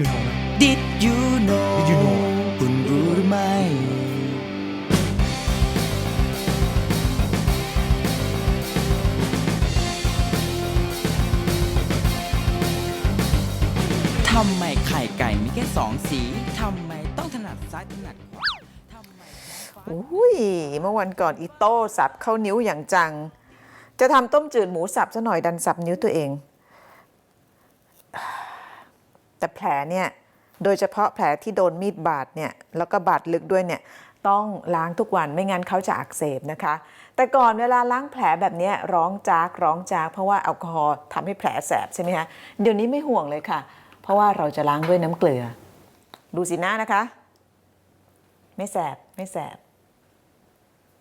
you know นะ Did you know Did you know คุณรู้หรือไม่ ทำไมไข่ไก่มีแค่สองสี ทำไมต้องถนัดซ้ายถนัดขวาทำไมท้องฟ้า อุ้ยเมื่อวันก่อนอีโต้สับเข้านิ้วอย่างจัง จะทำต้มจืดหมูสับซะหน่อยดันสับนิ้วตัวเอง แต่แผลเนี่ยโดยเฉพาะแผลที่โดนมีดบาดเนี่ยแล้วก็บาดลึกด้วยเนี่ยต้องล้างทุกวันไม่งั้นเขาจะอักเสบนะคะ แต่ก่อนเวลาล้างแผลแบบนี้ร้องจากร้องจาก เพราะว่าแอลกอฮอล์ทำให้แผลแสบใช่ไหมคะเดี๋ยวนี้ไม่ห่วงเลยค่ะ เพราะว่าเราจะล้างด้วยน้ำเกลือ ดูสีหน้านะคะ ไม่แสบไม่แสบ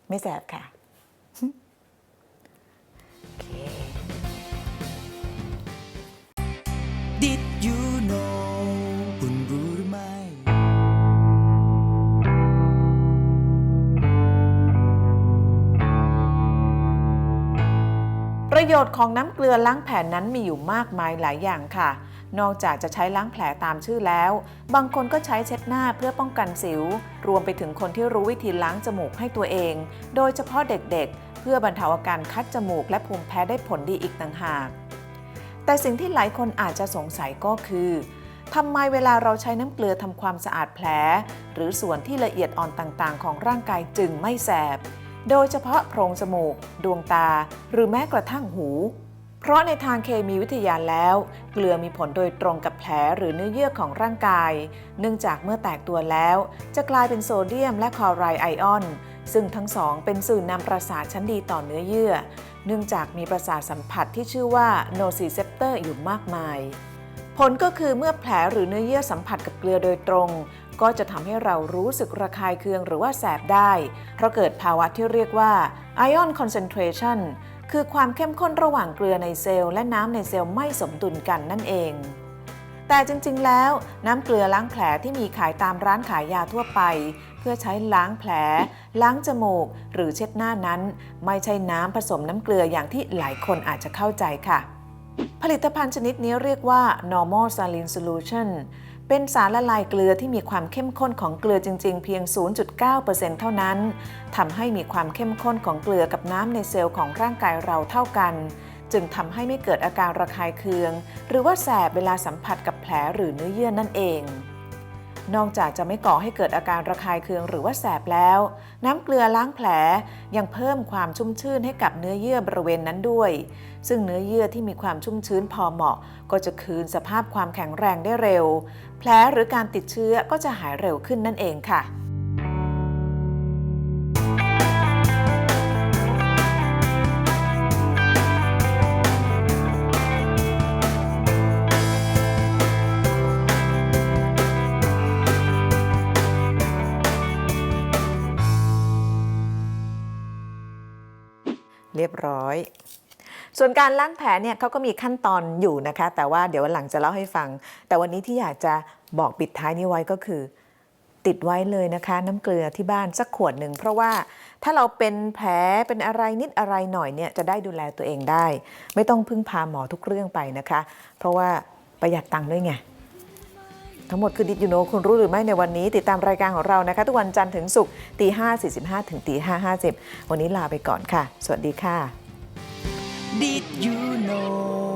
ไม่แสบค่ะ ประโยชน์ของน้ำเกลือล้างแผลนั้นมีอยู่มากมายหลายอย่างค่ะ นอกจากจะใช้ล้างแผลตามชื่อแล้ว บางคนก็ใช้เช็ดหน้าเพื่อป้องกันสิว รวมไปถึงคนที่รู้วิธีล้างจมูกให้ตัวเอง โดยเฉพาะเด็กๆ เพื่อบรรเทาอาการคัดจมูกและภูมิแพ้ได้ผลดีอีกต่างหาก แต่สิ่งที่หลายคนอาจจะสงสัยก็คือทำไมเวลาเราใช้น้ำเกลือทำความสะอาดแผล หรือส่วนที่ละเอียดอ่อนต่างๆ ของร่างกายจึงไม่แสบ โดยเฉพาะโพรงจมูก ดวงตา หรือแม้กระทั่งหู เพราะในทางเคมีวิทยาแล้ว เกลือมีผลโดยตรงกับแผลหรือเนื้อเยื่อของร่างกาย เนื่องจากเมื่อแตกตัวแล้ว จะกลายเป็นโซเดียมและคลอไรด์ไอออน ซึ่งทั้งสองเป็นสื่อนำประสาทชั้นดีต่อเนื้อเยื่อ เนื่องจากมีประสาทสัมผัสที่ชื่อว่าโนซิเซปเตอร์อยู่มากมาย ผลก็คือเมื่อแผลหรือเนื้อเยื่อสัมผัสกับเกลือโดยตรง ก็จะทำให้เรารู้สึกระคายเคืองหรือว่าแสบได้ เพราะเกิดภาวะที่เรียกว่า ion concentration คือความเข้มข้นระหว่างเกลือในเซลล์และน้ำในเซลล์ไม่สมดุลกันนั่นเอง แต่จริงๆ แล้วน้ำเกลือล้างแผลที่มีขายตามร้านขายยาทั่วไป เพื่อใช้ล้างแผล ล้างจมูก หรือเช็ดหน้านั้น ไม่ใช่น้ำผสมน้ำเกลืออย่างที่หลายคนอาจจะเข้าใจค่ะ ผลิตภัณฑ์ชนิดนี้เรียกว่า normal saline solution เป็นสารละลายเกลือที่มีความเข้มข้นของเกลือจริง ๆ เพียง 0.9%เท่านั้นทำให้มีความเข้มข้นของเกลือกับน้ำในเซลล์ของร่างกายเราเท่ากัน จึงทำให้ไม่เกิดอาการระคายเคือง หรือว่าแสบเวลาสัมผัสกับแผลหรือเนื้อเยื่อนั่นเอง นอกจากจะไม่ก่อให้เกิดอาการระคายเคืองหรือว่าแสบแล้ว น้ำเกลือล้างแผลยังเพิ่มความชุ่มชื่นให้กับเนื้อเยื่อบริเวณนั้นด้วย ซึ่งเนื้อเยื่อที่มีความชุ่มชื้นพอเหมาะ ก็จะคืนสภาพความแข็งแรงได้เร็ว แผลหรือการติดเชื้อก็จะหายเร็วขึ้นนั่นเองค่ะ เรียบร้อย ส่วนการล้างแผลเนี่ยเขาก็มีขั้นตอนอยู่นะคะ แต่ว่าเดี๋ยววันหลังจะเล่าให้ฟัง แต่วันนี้ที่อยากจะบอกปิดท้ายนี้ไว้ก็คือ ติดไว้เลยนะคะ น้ำเกลือที่บ้านสักขวดหนึ่งเพราะว่าถ้าเราเป็นแผลเป็นอะไรนิดอะไรหน่อยเนี่ยจะได้ดูแลตัวเองได้ ไม่ต้องพึ่งพาหมอทุกเรื่องไปนะคะ เพราะว่าประหยัดตังค์ด้วยไง ทั้งหมดคือดิจิโนคุณรู้หรือไม่ในวันนี้ ติดตามรายการของเรานะคะ ทุกวันจันทร์ถึงศุกร์ตีห้าสี่สิบห้าถึงตีห้าห้าสิบวันนี้ลาไปก่อนค่ะ สวัสดีค่ะ Did you know